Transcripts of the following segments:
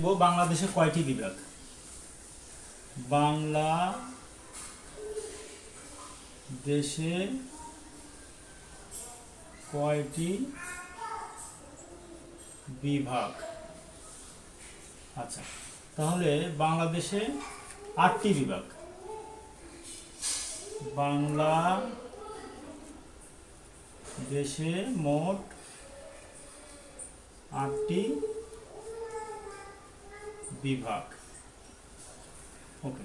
বাংলাদেশে কয়টি বিভাগ? বাংলা দেশে কয়টি বিভাগ? আচ্ছা তাহলে বাংলাদেশে আটটি বিভাগ। বাংলা দেশে মোট আটটি বিভাগ। ওকে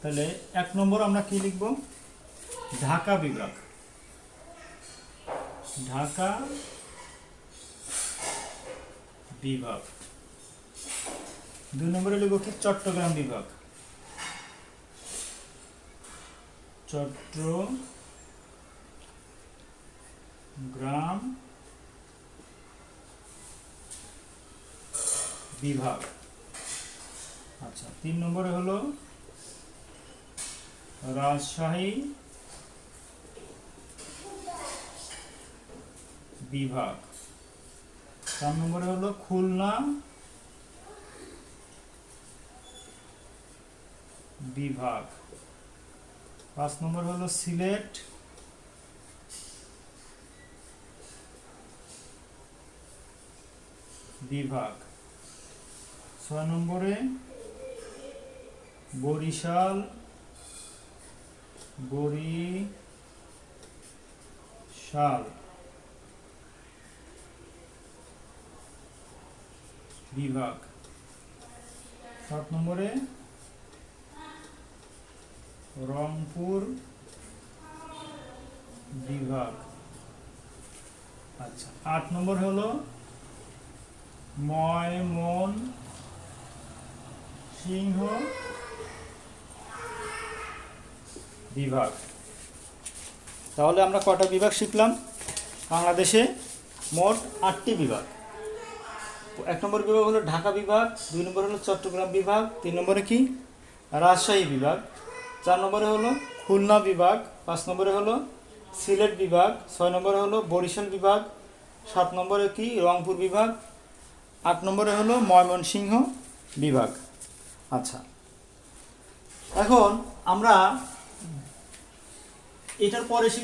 তাহলে এক নম্বর আমরা কি লিখব? ঢাকা বিভাগ। ঢাকা বিভাগ। দুই নম্বরে লিখব কি? চট্টগ্রাম বিভাগ। চট্টগ্রাম বিভাগ। আচ্ছা তিন নম্বরে হলো রাজশাহী বিভাগ। চার নম্বরে হলো খুলনা বিভাগ। পাঁচ নম্বর হলো সিলেট বিভাগ। ছয় নম্বরে বরিশাল বরিশাল বিভাগ। সাত নম্বরে রংপুর বিভাগ। আচ্ছা আট নম্বর হলো ময়মন সিংহ বিভাগ। তাহলে আমরা কটা বিভাগ শিখলাম? বাংলাদেশে মোট আটটি বিভাগ। এক নম্বর বিভাগ হলো ঢাকা বিভাগ, দুই নম্বর হলো চট্টগ্রাম বিভাগ, তিন নম্বরে কি? রাজশাহী বিভাগ। চার নম্বরে হলো খুলনা বিভাগ, পাঁচ নম্বরে হলো সিলেট বিভাগ, ছয় নম্বরে হলো বরিশাল বিভাগ, সাত নম্বরে কি? রংপুর বিভাগ, আট নম্বরে হলো ময়মনসিংহ বিভাগ। আচ্ছা। এখন আমরা এটার পরে শিখ-